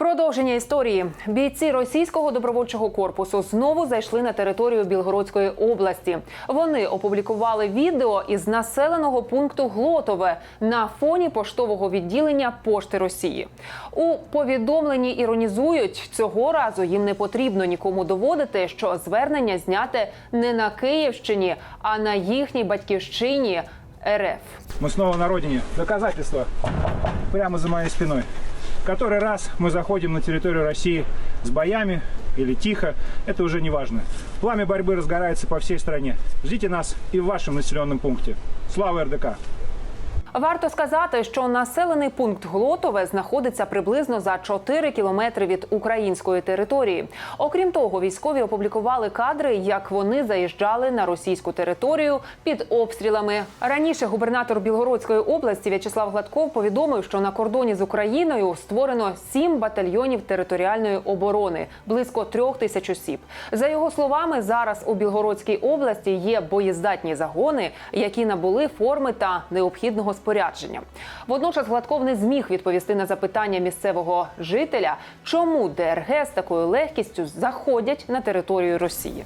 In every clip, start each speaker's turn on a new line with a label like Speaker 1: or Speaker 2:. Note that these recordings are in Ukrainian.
Speaker 1: Продовження історії бійці російського добровольчого корпусу знову зайшли на територію Білгородської області. Вони опублікували відео із населеного пункту Глотове на фоні поштового відділення пошти Росії. У повідомленні іронізують цього разу їм не потрібно нікому доводити, що звернення зняте не на Київщині, а на їхній батьківщині РФ.
Speaker 2: Мы снова на родине. Доказательства прямо за моей спиной. Который раз мы заходим на территорию России с боями или тихо, это уже не важно. Пламя борьбы разгорается по всей стране. Ждите нас и в вашем населенном пункте. Слава РДК!
Speaker 1: Варто сказати, що населений пункт Глотове знаходиться приблизно за 4 кілометри від української території. Окрім того, військові опублікували кадри, як вони заїжджали на російську територію під обстрілами. Раніше губернатор Білгородської області В'ячеслав Гладков повідомив, що на кордоні з Україною створено сім батальйонів територіальної оборони, близько трьох тисяч осіб. За його словами, зараз у Білгородській області є боєздатні загони, які набули форми та необхідного спорядження. Водночас Гладков не зміг відповісти на запитання місцевого жителя, чому ДРГ з такою легкістю заходять на територію Росії.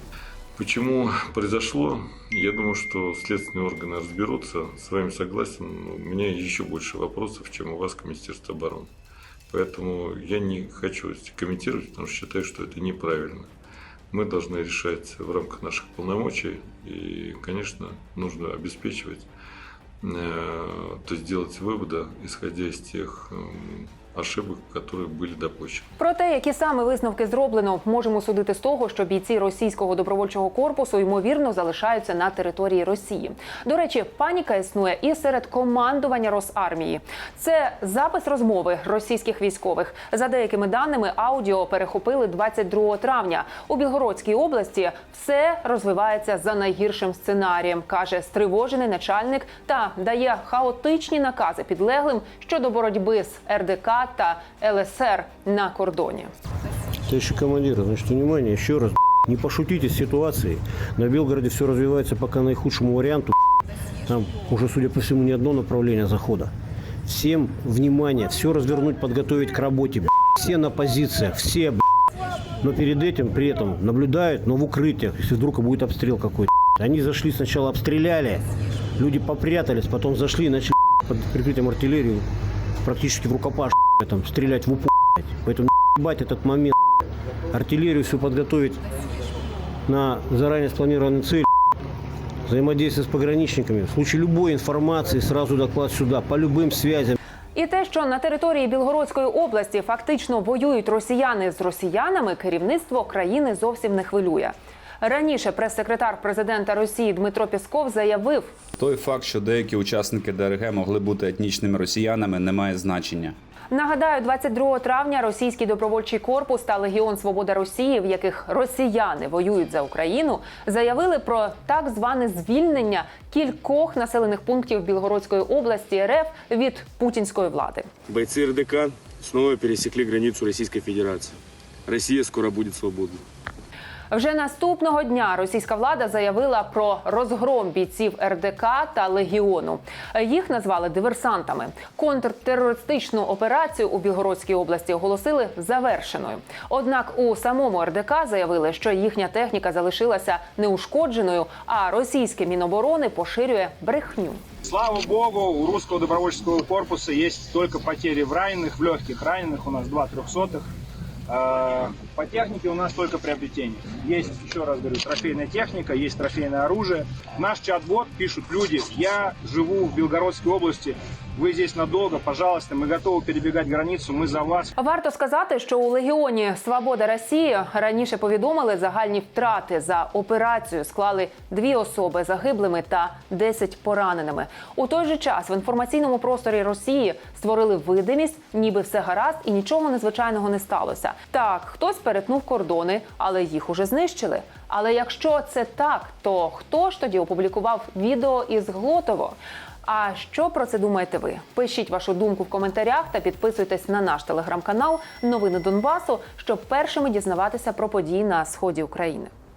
Speaker 3: Почему произошло, я думаю, что следственные органы разберутся. С вами согласен, но у меня еще больше вопросов, чем у вас к Министерству обороны. Поэтому я не хочу комментировать, потому что считаю, что это неправильно. Мы должны решать в рамках наших полномочий, и, конечно, нужно обеспечивать, э, то есть делать выводы, исходя из тех м, ошибок, которые были допущены.
Speaker 1: Про те, які саме висновки зроблено, можемо судити з того, що бійці російського добровольчого корпусу ймовірно залишаються на території Росії. До речі, паніка існує і серед командування Росармії. Це запис розмови російських військових. За деякими даними, аудіо перехопили 22 травня. У Білгородській області все розвивається за найгіршим сценарієм, каже стривожений начальник та дає хаотичні накази підлеглим щодо боротьби з РДК та ЛСР на кордоні.
Speaker 4: Товарищи командиры, значит, внимание, еще раз, не пошутите с ситуацией. На Белгороде все развивается пока наихудшему варианту. Там уже, судя по всему, не одно направление захода. Всем внимание, все развернуть, подготовить к работе. Все на позициях, все, но перед этим, при этом наблюдают, но в укрытиях, если вдруг будет обстрел какой-то. Они зашли, сначала обстреляли, люди попрятались, потом зашли и начали под прикрытием артиллерии практически в рукопаш там, стрелять в упор. Поэтому ебать этот момент, артиллерию всю подготовить на заранее спланированную цель, взаимодействие с пограничниками. В случае любой информации сразу доклад сюда, по любым связям.
Speaker 1: І те, що на території Білгородської області фактично воюють росіяни з росіянами, керівництво країни зовсім не хвилює. Раніше прес-секретар президента Росії Дмитро Пісков заявив,
Speaker 5: Той факт, що деякі учасники ДРГ могли бути етнічними росіянами, не має значення.
Speaker 1: Нагадаю, 22 травня російський добровольчий корпус та Легіон Свобода Росії, в яких росіяни воюють за Україну, заявили про так зване звільнення кількох населених пунктів Білгородської області РФ від путінської влади.
Speaker 6: Бойцы РДК снова пересекли границу Российской Федерации. Россия скоро будет свободна.
Speaker 1: Вже наступного дня російська влада заявила про розгром бійців РДК та Легіону. Їх назвали диверсантами. Контртерористичну операцію у Білгородській області оголосили завершеною. Однак у самому РДК заявили, що їхня техніка залишилася неушкодженою, а російське міноборони поширює брехню.
Speaker 2: Слава богу, у русского добровольческого корпуса есть только потери в раненых, в легких раненых у нас два трехсотых. Э, По технике у нас только приобретение. Есть, еще раз говорю, трофейная техника, есть трофейное оружие. В Наш чат-бот пишут люди, я живу в Белгородской области, вы здесь надолго, пожалуйста, мы готовы перебегать границу, мы за вас.
Speaker 1: Варто сказати, що у легіоні Свобода Росії раніше повідомили загальні втрати за операцію. Склали дві особи загиблими та 10 пораненими. У той же час в інформаційному просторі Росії створили видимість, ніби все гаразд і нічого незвичайного не сталося. Так, хтось перетнув кордони, але їх уже знищили. Але якщо це так, то хто ж тоді опублікував відео із Глотово? А що про це думаєте ви? Пишіть вашу думку в коментарях та підписуйтесь на наш телеграм-канал Новини Донбасу, щоб першими дізнаватися про події на сході України.